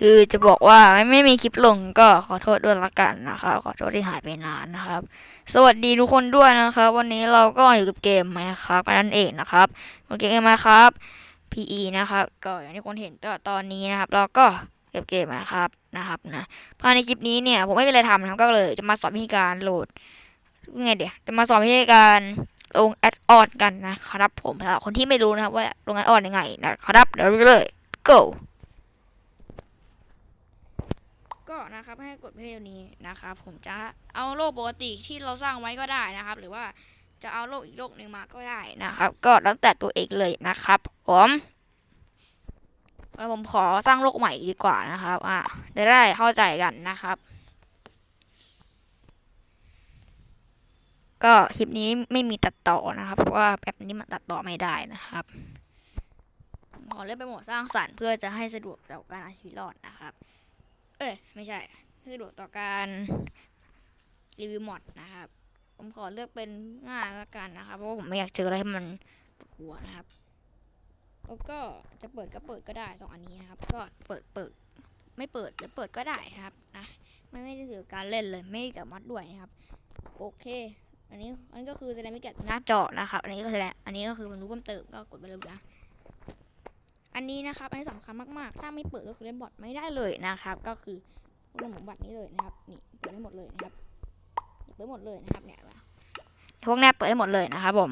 คือจะบอกว่าไม่ไม่มีคลิปลงก็ขอโทษด้วยละกันนะครับ ขอโทษที่หายไปนานนะครับ สวัสดีทุกคนด้วยนะครับ วันนี้เราก็อยู่กับเกมไหมครับนั่นเองนะครับเกมมาครับ PE นะครับก็อย่างที่คนเห็นตตอนนี้นะครับ เราก็เก็บเกมนะครับนะครับนะภายในคลิปนี้เนี่ยผมไม่มีอะไรทำนะครับก็เลยจะมาสอนวิธีการโหลดไงเดี๋ยวจะมาสอนวิธีการลงแอดออนกันนะครับผมสำหรับคนที่ไม่รู้นะครับว่าลงแอดออนยังไงนะครับเดี๋ยวไปเลย go ก็ นะครับให้กดเพลย์นี้นะครับ ผมจะเอาโลกปกติที่เราสร้างไว้ก็ได้นะครับ หรือว่าจะเอาโลกอีกโลกหนึ่งมาก็ได้นะครับ ก็แล้วแต่ตัวเองเลยนะครับ ผมแล้วผมขอสร้างโลกใหม่ดีกว่านะครับ อะจะได้เข้าใจกันนะครับ ก็คลิปนี้ไม่มีตัดต่อนะครับ เพราะว่าแบบนี้มันตัดต่อไม่ได้นะครับขอเล่นไปโหมดสร้างสรรค์เพื่อจะให้สะดวกต่อการอาชีวิตรอดนะครับ เอ้ยไม่ใช่สะดวกต่อการรีวิวมอดนะครับ ผมขอเลือกเป็นง่ายล้วกันนะครับ เพราะว่าผมไม่อยากเจออะไรที่มันปวดหัวนะครับ แล้วก็จะเปิดก็เปิดก็ได้สองอันนี้นะครับ ก็เปิดเปิดไม่เปิดหรือเปิดก็ได้ครับนะไม่ไม่ได้ถือการเล่นเลย ไม่ได้กับมัดด้วยนะครับ โอเค อันนี้อันนี้ก็คือแสดงไม่แกะหน้าจอนะครับ อันนี้ก็แสดงอันนี้ก็คือมันรู้เพิ่มเติมก็กดไปเลยนะ อันนี้นะครับ อันนี้สำคัญมากๆ ถ้าไม่เปิดก็คือเล่นบอทไม่ได้เลยนะครับ ก็คือเรื่องของบัตรนี้เลยนะครับ นี่เปิดได้หมดเลยนะครับเปิดหมดเลยนะครับเนี่ยพวกนี้เปิดได้หมดเลยนะครับผม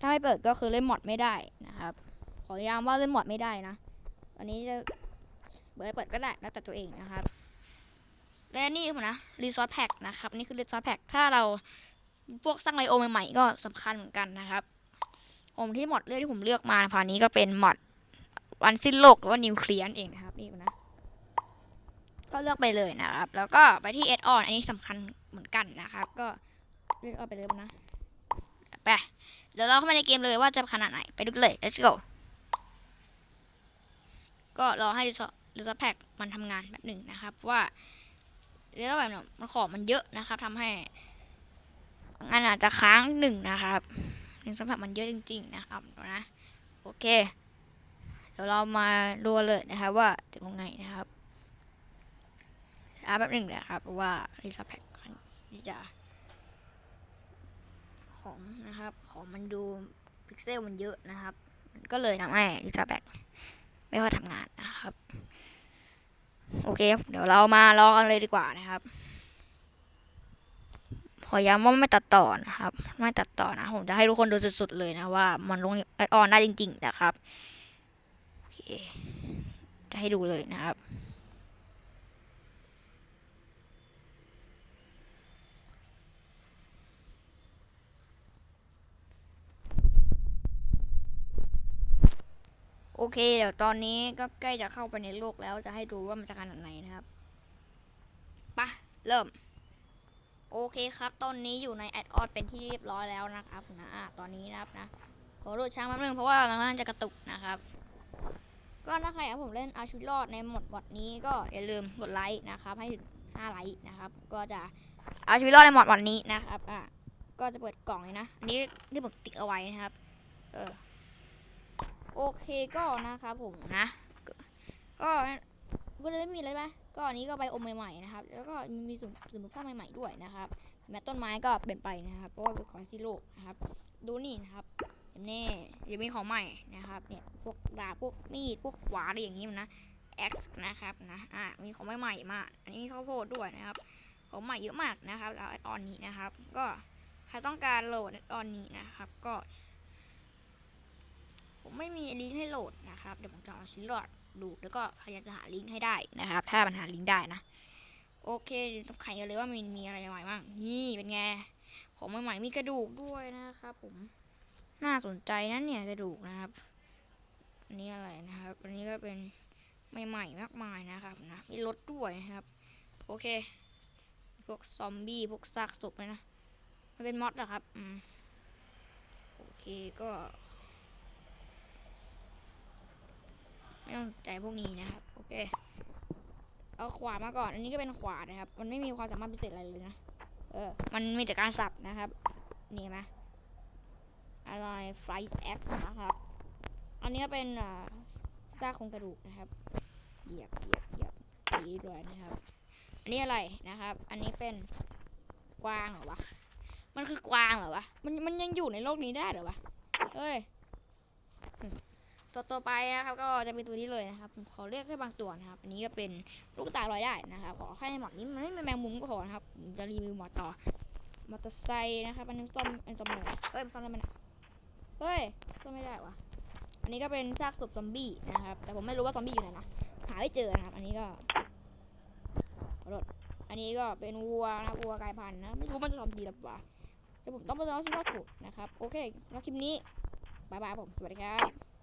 ถ้าไม่เปิดก็คือเล่นมอดไม่ได้นะครับ ขอย้ำว่าเล่นมอดไม่ได้นะ อันนี้จะเปิดเปิดก็ได้แล้วแต่ตัวเองนะครับ และนี่ผมนะรีซอสแพ็กนะครับ นี่คือรีซอสแพ็กถ้าเราพวกสร้างไลโอใหม่ๆก็สำคัญเหมือนกันนะครับ ผมที่มอดเลือกที่ผมเลือกมาพานี้ก็เป็นมอดวันสิ้นโลกหรือว่านิวเคลียร์เองนะครับนี่นะก็เลือกไปเลยนะครับ แล้วก็ไปที่เอ d ออนอันนี้สำคัญเหมือนกันนะครับ ก็เลือกเอาไปเลยนะไปเดี๋ยวเราเข้ามาในเกมเลยว่าจะขนาดไหนไปดูกันเลย let's go ก็รอให้รีซอสแพ็กมันทำงานแบบหนึ่งนะครับ ว่าเรียกว่าแบบนี่ยมันของมันเยอะนะครับทำให้งานอาจจะค้างหนึ่งนะครับ รีซอสแพ็กมันเยอะจริง ๆ นะครับนะโอเค เดี๋ยวเรามาดูเลยนะครับว่าจะยังไงนะครับช้าแป๊บหนึ่งนะครับเพราะว่ารีซอสแพ็กที่จะของนะครับของมันดูพิกเซลมันเยอะนะครับ มันก็เลยทำให้รีซอสแพ็กไม่ค่อยทำงานนะครับ โอเค เดี๋ยวเรามาลองกันเลยดีกว่านะครับ อย้ำว่าไม่ตัดต่อนะครับ ไม่ตัดต่อนะ ผมจะให้ทุกคนดูสุดๆเลยนะว่า มันลงแอดออนได้จริง ๆ นะครับ โอเค จะให้ดูเลยนะครับโอเค เดี๋ยวตอนนี้ก็ใกล้จะเข้าไปในโลกแล้วจะให้ดูว่ามันจะขนาดไหนนะครับไปะเริ่ม โอเคครับตอนนี้อยู่ในแอดออนเป็นที่เรียบร้อยแล้วนะครับนะตอนนี้นะครับนะขอรูดช้างแป๊บนึงเพราะว่ามันจะกระตุกนะครับ ก็ถ้าใครอยากผมเล่นอาชีวิตรอดในหมดบอดนี้ก็อย่าลืมกดไลค์นะครับ ให้ถึง5ไลค์นะครับ ก็จะอาชีวิตรอดในหมดวันนี้นะครับอะก็จะเปิดกล่องเลยนะอันนี้ที่ผมติ๊กเอาไว้นะครับ เออโอเคก็นะครับผมนะ ก็ ก็จะไม่มีอะไรไหมก็อันนี้ก็ใบอมใหม่ๆนะครับ แล้วก็มีสุ่มสุ่มสร้างใหม่ๆด้วยนะครับแม้ต้นไม้ก็เปลี่ยนไปนะครับ เพราะว่าเป็นของซีโร่นะครับ ดูนี่นะครับเนแน่ยังมีของใหม่นะครับ เนี่ยพวกดาบพวกมีดพวกขวานอะไรอย่างนี้มันนะ X นะครับนะอ่ามีของใหม่ๆมา อันนี้ข้าวโพดด้วยนะครับ ของใหม่เยอะมากนะครับแล้วออนนี้นะครับ ก็ใครต้องการโหลดออนนี้นะครับ ก็ ผมไม่มีลิงก์ให้โหลดนะครับ เดี๋ยวผมจะเอาชิ้นหลด ดูแล้วก็พยายามจะหาลิงก์ให้ได้นะครับ ถ้ามันหาลิงก์ได้นะ โอเคต้องไขกันเลยว่ามันมีอะไรใหม่บ้างนี่เป็นไงของใหม่ๆมีกระดูกด้วยนะครับ ผมน่าสนใจนะเนี่ยกระดูกนะครับอันนี้อะไรนะครับ อันนี้ก็เป็นใหม่ๆมากมายนะครับนะมีรถด้วยนะครับ โอเค พวกซอมบี้พวกซากศพเลยนะมันเป็นมอดเหรอครับอืมโอเคก็ ไม่ต้องใจ พวกนี้นะครับ โอเค เอาขวานมาก่อน อันนี้ก็เป็นขวานนะครับ มันไม่มีความสามารถพิเศษอะไรเลยนะ เออ มันมีแต่การสับนะครับ นี่ไหมอะไรไฟแอคนะครับ อันนี้ก็เป็นอ่าซากโครงกระดูกนะครับ เหยียบเหยียบเหยียบดีด้วยนะครับ อันนี้อะไรนะครับ อันนี้เป็นกวางเหรอวะ มันคือกวางเหรอวะ มันมันยังอยู่ในโลกนี้ได้เหรอวะเอ้ย ตัวต่อไปนะครับ ก็จะเป็นตัวนี้เลยนะครับผมขอเรียกแค่บางตัวนะครับ อันนี้ก็เป็นลูกตาลอยได้นะครับ ขอแค่หมอดนี้มันไม่เป็นแมงมุมก็พอนะครับผมจะรีวิวหมอดต่อมอเตอร์ไซค์นะครับอันนี้ซ่อมอันนี้ซ่อมอะไรเฮ้ยซ่อมอะไรมันะเฮ้ยซ่อมไม่ได้วะอันนี้ก็เป็นซากศพซอมบี้นะครับ แต่ผมไม่รู้ว่าซอมบี้อยู่ไหนนะหาไม่เจอนะครับ อันนี้ก็ขอโทษอันนี้ก็เป็นวัวนะวัวกลายพันธุ์นะไม่รู้มันจะทำดีหรือเปล่าแต่ผมต้องไปลองชิมว่าถูกนะครับ โอเคแล้วคลิปนี้บายบายผม สวัสดีครับ